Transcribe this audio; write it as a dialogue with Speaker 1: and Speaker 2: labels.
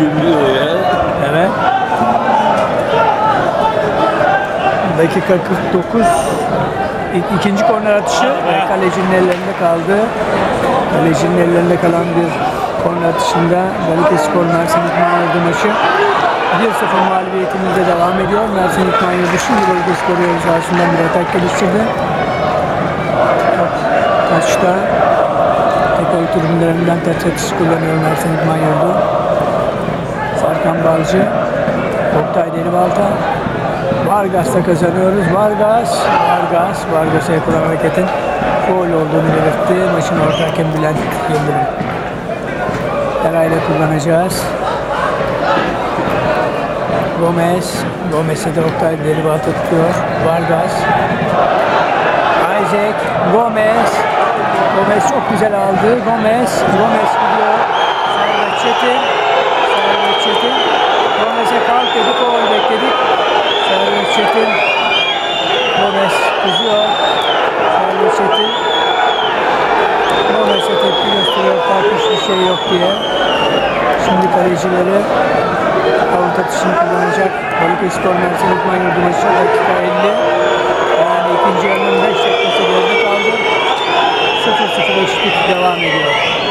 Speaker 1: Yürüyor ya.
Speaker 2: Evet. Dakika 49. İlk, ikinci korner atışı ve kalecinin ellerinde kaldı. Kalecinin ellerinde kalan bir korner atışında Balıkesir Mersin İdman Yurdu maçı 1-0 mağlubiyetimizde devam ediyor. Mersin İdman Yurdu şimdi Balıkesir Koruyor sahasından bir atak geliştirdi. Taçta Tekol tribünlerinden taç atışı kullanıyor Mersin İdman Yurdu. Balcı, Oktay Delibalta, Vargas'ta kazanıyoruz. Vargas, Vargas, Vargas'a yapılan hareketin foul olduğunu belirtti. Maçın orta hakem Bülent Yıldırım. Eray'la kullanacağız. Gomez, Gomez'e de Oktay Delibalta tutuyor. Vargas, Isaac, Gomez, Gomez çok güzel aldı. Gomez, Gomez gidiyor. şey yok diye. Şimdi kalecileri Avrupa dışını kullanacak. Balıkesir Mersin İkman Yurdumacı dakika 50. Yani ikinci yarının 5 dakikası geride kaldı. 0-0 eşitlik devam ediyor.